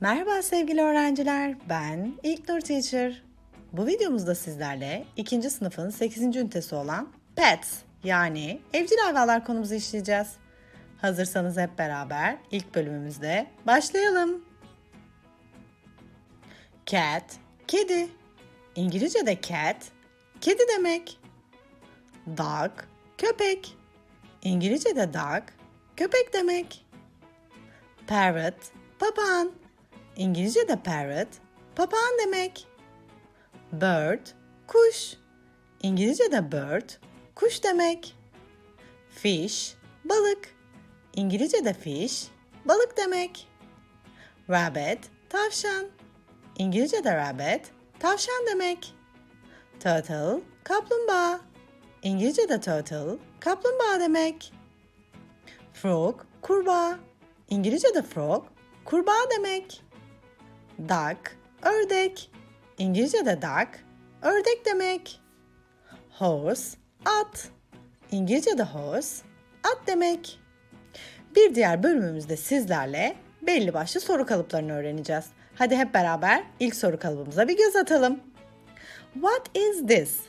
Merhaba sevgili öğrenciler, ben İlknur Teacher. Bu videomuzda sizlerle ikinci sınıfın 8. ünitesi olan Pets yani evcil hayvanlar konumuzu işleyeceğiz. Hazırsanız hep beraber ilk bölümümüzde başlayalım. Cat, kedi. İngilizce'de cat, kedi demek. Dog, köpek. İngilizce'de dog, köpek demek. Parrot, papağan. İngilizce'de parrot, papağan demek. Bird, kuş. İngilizce'de bird, kuş demek. Fish, balık. İngilizce'de fish, balık demek. Rabbit, tavşan. İngilizce'de rabbit, tavşan demek. Turtle, kaplumbağa. İngilizce'de turtle, kaplumbağa demek. Frog, kurbağa. İngilizce'de frog, kurbağa demek. Duck, ördek. İngilizce'de duck, ördek demek. Horse, at. İngilizce'de horse, at demek. Bir diğer bölümümüzde sizlerle belli başlı soru kalıplarını öğreneceğiz. Hadi hep beraber ilk soru kalıbımıza bir göz atalım. What is this?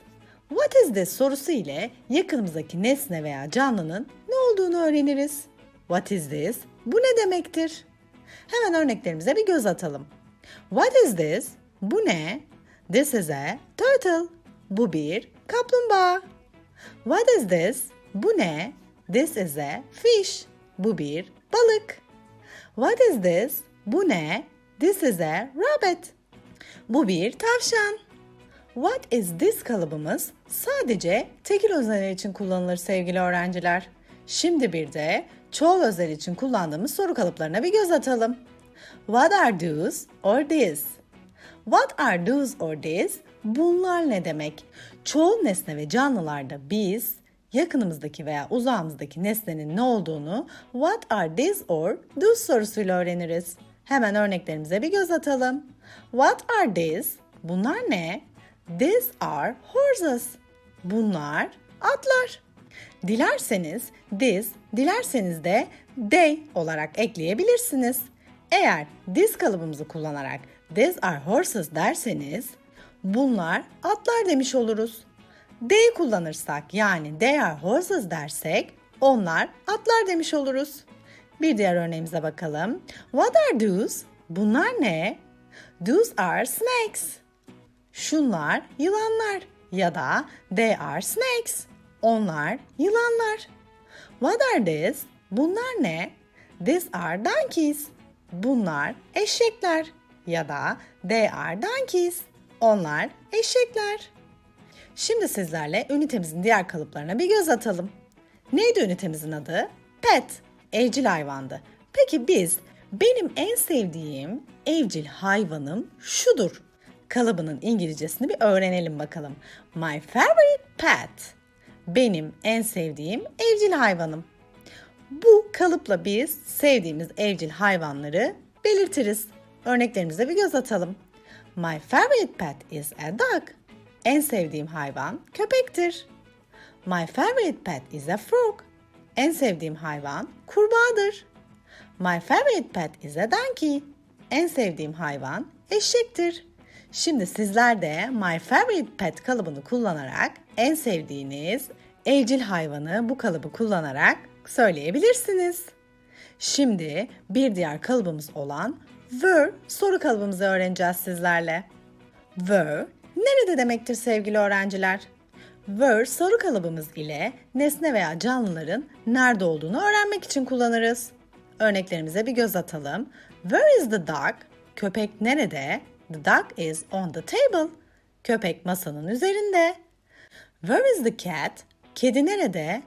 What is this sorusu ile yakınımızdaki nesne veya canlının ne olduğunu öğreniriz. What is this? Bu ne demektir? Hemen örneklerimize bir göz atalım. What is this? Bu ne? This is a turtle. Bu bir kaplumbağa. What is this? Bu ne? This is a fish. Bu bir balık. What is this? Bu ne? This is a rabbit. Bu bir tavşan. What is this kalıbımız sadece tekil öznel için kullanılır sevgili öğrenciler. Şimdi bir de çoğul özel için kullandığımız soru kalıplarına bir göz atalım. What are those or this? What are those or this? Bunlar ne demek? Çoğul nesne ve canlılarda biz yakınımızdaki veya uzağımızdaki nesnenin ne olduğunu what are these or those sorusuyla öğreniriz. Hemen örneklerimize bir göz atalım. What are these? Bunlar ne? These are horses. Bunlar atlar. Dilerseniz this, dilerseniz de they olarak ekleyebilirsiniz. Eğer this kalıbımızı kullanarak these are horses derseniz bunlar atlar demiş oluruz. They kullanırsak yani they are horses dersek onlar atlar demiş oluruz. Bir diğer örneğimize bakalım. What are those? Bunlar ne? Those are snakes. Şunlar yılanlar ya da they are snakes. Onlar yılanlar. What are these? Bunlar ne? These are donkeys. Bunlar eşekler ya da they are donkeys. Onlar eşekler. Şimdi sizlerle ünitemizin diğer kalıplarına bir göz atalım. Neydi ünitemizin adı? Pet, evcil hayvandı. Peki biz benim en sevdiğim evcil hayvanım şudur. Kalıbının İngilizcesini bir öğrenelim bakalım. My favorite pet. Benim en sevdiğim evcil hayvanım. Bu kalıpla biz sevdiğimiz evcil hayvanları belirtiriz. Örneklerimize bir göz atalım. My favorite pet is a dog. En sevdiğim hayvan köpektir. My favorite pet is a frog. En sevdiğim hayvan kurbağadır. My favorite pet is a donkey. En sevdiğim hayvan eşektir. Şimdi sizler de my favorite pet kalıbını kullanarak en sevdiğiniz evcil hayvanı bu kalıbı kullanarak söyleyebilirsiniz. Şimdi bir diğer kalıbımız olan were soru kalıbımızı öğreneceğiz sizlerle. Were nerede demektir sevgili öğrenciler? Were soru kalıbımız ile nesne veya canlıların nerede olduğunu öğrenmek için kullanırız. Örneklerimize bir göz atalım. Where is the dog? Köpek nerede? The dog is on the table. Köpek masanın üzerinde. Where is the cat? Kedi nerede?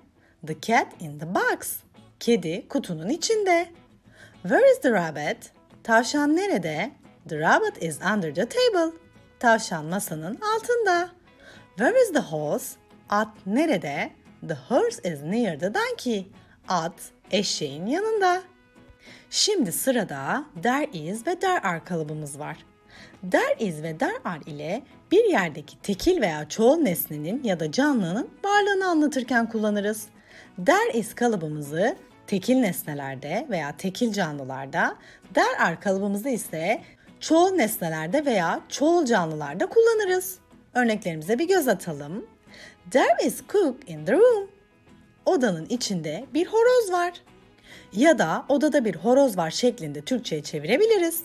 The cat in the box. Kedi kutunun içinde. Where is the rabbit? Tavşan nerede? The rabbit is under the table. Tavşan masanın altında. Where is the horse? At nerede? The horse is near the donkey. At eşeğin yanında. Şimdi sırada there is ve there are kalıbımız var. There is ve there are ile bir yerdeki tekil veya çoğul nesnenin ya da canlının varlığını anlatırken kullanırız. There is kalıbımızı Tekil nesnelerde veya tekil canlılarda, there are kalıbımızı ise çoğul nesnelerde veya çoğul canlılarda kullanırız. Örneklerimize bir göz atalım. There is cook in the room. Odanın içinde bir horoz var. Ya da odada bir horoz var şeklinde Türkçe'ye çevirebiliriz.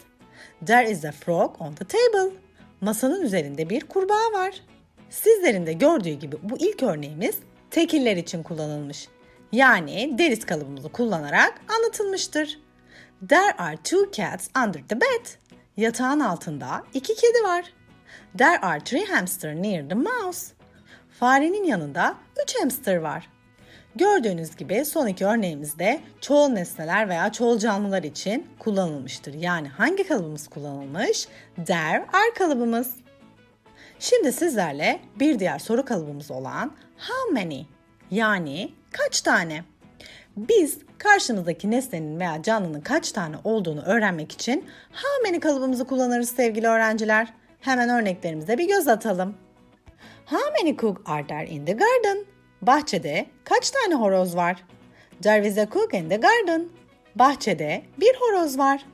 There is a frog on the table. Masanın üzerinde bir kurbağa var. Sizlerin de gördüğü gibi bu ilk örneğimiz tekiller için kullanılmış. Yani deriz kalıbımızı kullanarak anlatılmıştır. There are two cats under the bed. Yatağın altında iki kedi var. There are three hamster near the mouse. Farenin yanında üç hamster var. Gördüğünüz gibi son iki örneğimizde çoğul nesneler veya çoğul canlılar için kullanılmıştır. Yani hangi kalıbımız kullanılmış? There are kalıbımız. Şimdi sizlerle bir diğer soru kalıbımız olan how many yani kaç tane? Biz karşımızdaki nesnenin veya canlının kaç tane olduğunu öğrenmek için how many kalıbımızı kullanırız sevgili öğrenciler. Hemen örneklerimize bir göz atalım. How many cook are there in the garden? Bahçede kaç tane horoz var? There is a cook in the garden. Bahçede bir horoz var.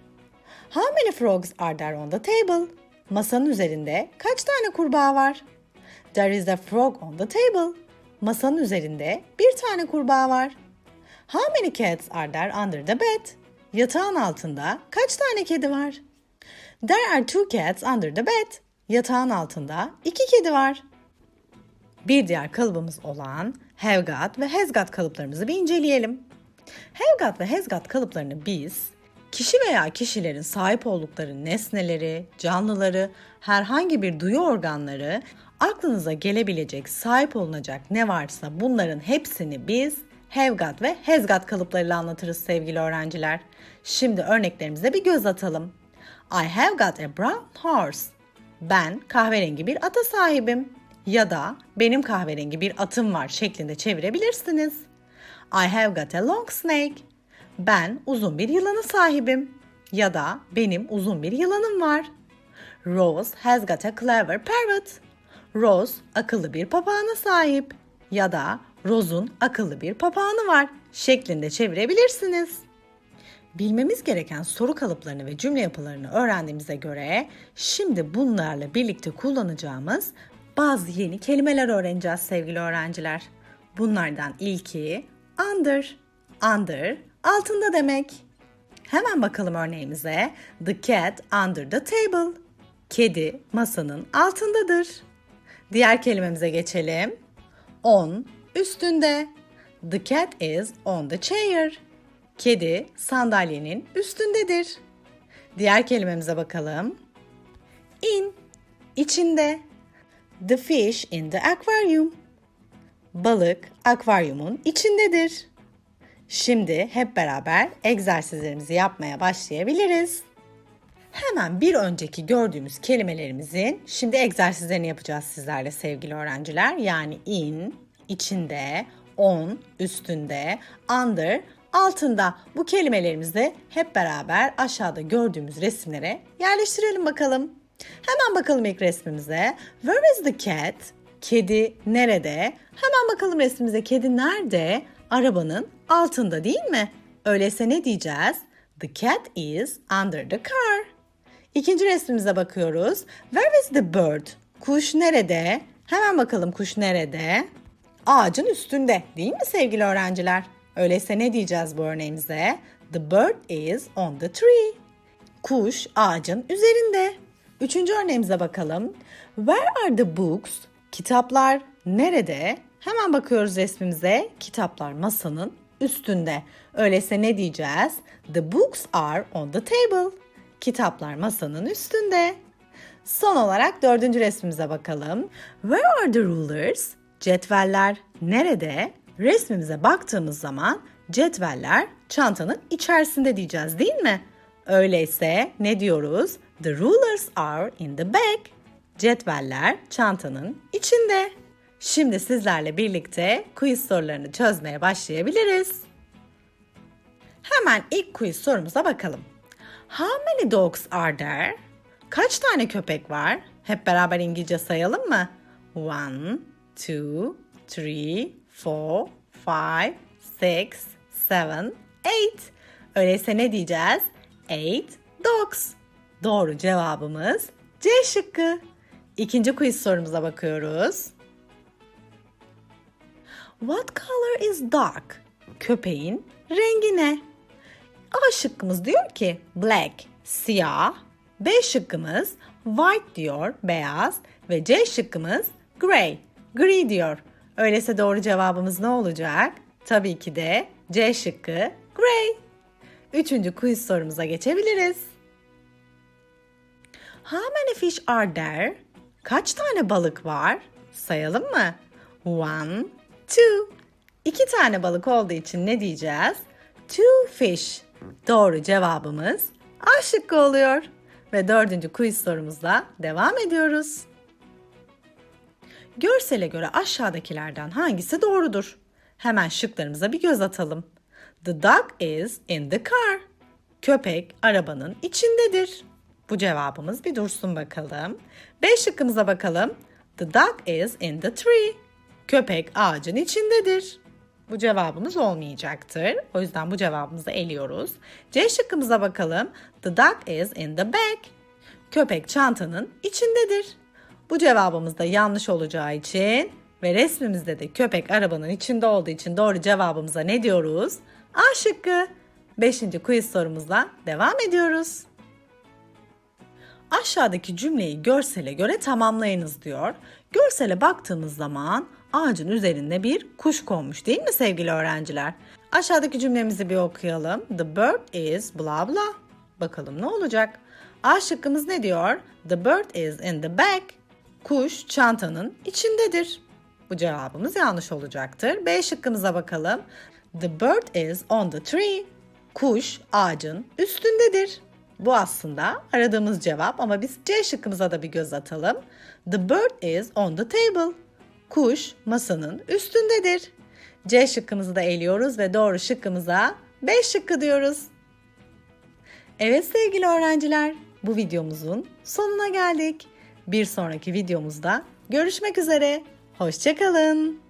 How many frogs are there on the table? Masanın üzerinde kaç tane kurbağa var? There is a frog on the table. Masanın üzerinde bir tane kurbağa var. How many cats are there under the bed? Yatağın altında kaç tane kedi var? There are two cats under the bed. Yatağın altında iki kedi var. Bir diğer kalıbımız olan have got ve has got kalıplarımızı bir inceleyelim. Have got ve has got kalıplarını biz kişi veya kişilerin sahip oldukları nesneleri, canlıları, herhangi bir duyu organları, aklınıza gelebilecek, sahip olunacak ne varsa bunların hepsini biz have got ve has got kalıplarıyla anlatırız sevgili öğrenciler. Şimdi örneklerimize bir göz atalım. I have got a brown horse. Ben kahverengi bir ata sahibim. Ya da benim kahverengi bir atım var şeklinde çevirebilirsiniz. I have got a long snake. Ben uzun bir yılanı sahibim. Ya da benim uzun bir yılanım var. Rose has got a clever parrot. Rose akıllı bir papağana sahip. Ya da Rose'un akıllı bir papağanı var şeklinde çevirebilirsiniz. Bilmemiz gereken soru kalıplarını ve cümle yapılarını öğrendiğimize göre şimdi bunlarla birlikte kullanacağımız bazı yeni kelimeler öğreneceğiz sevgili öğrenciler. Bunlardan ilki under. Under altında demek. Hemen bakalım örneğimize. The cat under the table. Kedi masanın altındadır. Diğer kelimemize geçelim. On üstünde. The cat is on the chair. Kedi sandalyenin üstündedir. Diğer kelimemize bakalım. In içinde. The fish in the aquarium. Balık akvaryumun içindedir. Şimdi hep beraber egzersizlerimizi yapmaya başlayabiliriz. Hemen bir önceki gördüğümüz kelimelerimizin şimdi egzersizlerini yapacağız sizlerle sevgili öğrenciler. Yani in, içinde, on, üstünde, under, altında bu kelimelerimizi hep beraber aşağıda gördüğümüz resimlere yerleştirelim bakalım. Hemen bakalım ilk resmimize. Where is the cat? Kedi nerede? Hemen bakalım resmimize. Kedi nerede? Arabanın altında değil mi? Öyleyse ne diyeceğiz? The cat is under the car. İkinci resmimize bakıyoruz. Where is the bird? Kuş nerede? Hemen bakalım kuş nerede? Ağacın üstünde değil mi sevgili öğrenciler? Öyleyse ne diyeceğiz bu örneğimize? The bird is on the tree. Kuş ağacın üzerinde. Üçüncü örneğimize bakalım. Where are the books? Kitaplar nerede? Hemen bakıyoruz resmimize. Kitaplar masanın üstünde. Öyleyse ne diyeceğiz? The books are on the table. Kitaplar masanın üstünde. Son olarak dördüncü resmimize bakalım. Where are the rulers? Cetveller nerede? Resmimize baktığımız zaman cetveller çantanın içerisinde diyeceğiz değil mi? Öyleyse ne diyoruz? The rulers are in the bag. Cetveller çantanın içinde. Şimdi sizlerle birlikte quiz sorularını çözmeye başlayabiliriz. Hemen ilk quiz sorumuza bakalım. How many dogs are there? Kaç tane köpek var? Hep beraber İngilizce sayalım mı? One, two, three, four, five, six, seven, Eight. Öyleyse ne diyeceğiz? Eight dogs. Doğru cevabımız C şıkkı. İkinci quiz sorumuza bakıyoruz. What color is dog? Köpeğin rengi ne? A şıkkımız diyor ki black, siyah. B şıkkımız white diyor, beyaz. Ve C şıkkımız gray, gri diyor. Öyleyse doğru cevabımız ne olacak? Tabii ki de C şıkkı gray. Üçüncü quiz sorumuza geçebiliriz. How many fish are there? Kaç tane balık var? Sayalım mı? One, two. İki tane balık olduğu için ne diyeceğiz? Two fish. Doğru cevabımız A şıkkı oluyor. Ve dördüncü quiz sorumuzla devam ediyoruz. Görsele göre aşağıdakilerden hangisi doğrudur? Hemen şıklarımıza bir göz atalım. The dog is in the car. Köpek arabanın içindedir. Bu cevabımız bir dursun bakalım. B şıkkımıza bakalım. The dog is in the tree. Köpek ağacın içindedir. Bu cevabımız olmayacaktır. O yüzden bu cevabımızı eliyoruz. C şıkkımıza bakalım. The dog is in the bag. Köpek çantanın içindedir. Bu cevabımız da yanlış olacağı için ve resmimizde de köpek arabanın içinde olduğu için doğru cevabımıza ne diyoruz? A şıkkı. Beşinci quiz sorumuzla devam ediyoruz. Aşağıdaki cümleyi görsele göre tamamlayınız diyor. Görsele baktığımız zaman ağacın üzerinde bir kuş konmuş değil mi sevgili öğrenciler? Aşağıdaki cümlemizi bir okuyalım. The bird is bla bla. Bakalım ne olacak? A şıkkımız ne diyor? The bird is in the bag. Kuş çantanın içindedir. Bu cevabımız yanlış olacaktır. B şıkkımıza bakalım. The bird is on the tree. Kuş ağacın üstündedir. Bu aslında aradığımız cevap ama biz C şıkkımıza da bir göz atalım. The bird is on the table. Kuş masanın üstündedir. C şıkkımızı da eliyoruz ve doğru şıkkımıza B şıkkı diyoruz. Evet sevgili öğrenciler, bu videomuzun sonuna geldik. Bir sonraki videomuzda görüşmek üzere. Hoşçakalın.